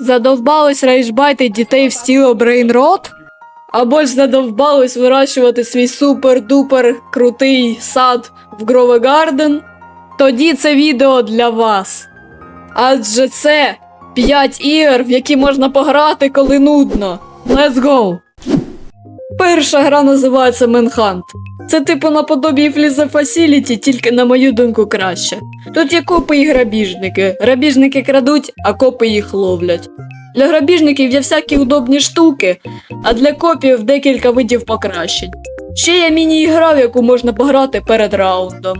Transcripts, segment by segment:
Задовбались рейджбайти дітей в стіло брейнрот? Або ж задовбались вирощувати свій супер-дупер крутий сад в Грове Гарден? Тоді це відео для вас. Адже це 5 ігор, в які можна пограти, коли нудно. Let's go! Перша гра називається Manhunt. Це типу наподобі Фліза Facility, тільки на мою думку краще. Тут є копи і грабіжники. Грабіжники крадуть, а копи їх ловлять. Для грабіжників є всякі удобні штуки, а для копів декілька видів покращень. Ще є міні-ігра, в яку можна пограти перед раундом.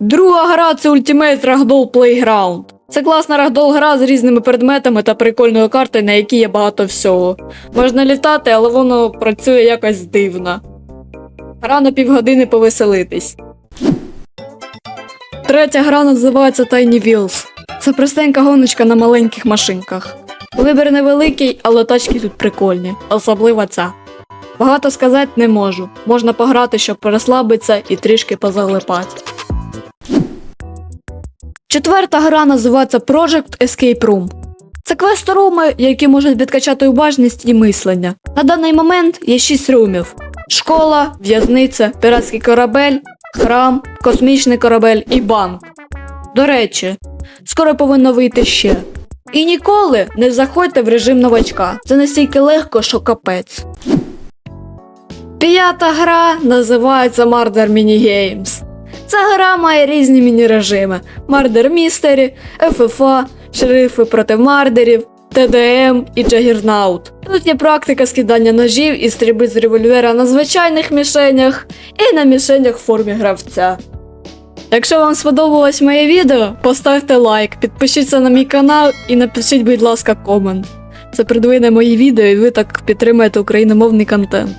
Друга гра це Ultimate Ragdoll Playground. Це класна рагдол гра з різними предметами та прикольною картою, на якій є багато всього. Можна літати, але воно працює якось дивно. Гра на півгодини повеселитись. Третя гра називається Tiny Wheels. Це простенька гоночка на маленьких машинках. Вибір невеликий, але тачки тут прикольні, особливо ця. Багато сказати не можу. Можна пограти, щоб переслабитися і трішки позалипати. Четверта гра називається Project Escape Room. Це квест-руми, які можуть відкачати уважність і мислення. На даний момент є 6 румів: школа, в'язниця, піратський корабель, храм, космічний корабель і банк. До речі, скоро повинно вийти ще. І ніколи не заходьте в режим новачка. Це настільки легко, що капець. П'ята гра називається Murder Mini. Ця гра має різні міні-режими: Murder Mystery, FFA, шерифи проти мардерів, ТДМ і Джагернаут. Тут є практика скидання ножів і стрільби з револьвера на звичайних мішенях і на мішенях в формі гравця. Якщо вам сподобалось моє відео, поставте лайк, підпишіться на мій канал і напишіть, будь ласка, комент. Це придвине мої відео і ви так підтримаєте україномовний контент.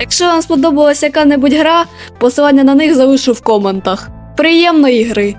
Якщо вам сподобалась яка-небудь гра, посилання на них залишу в коментах. Приємної гри!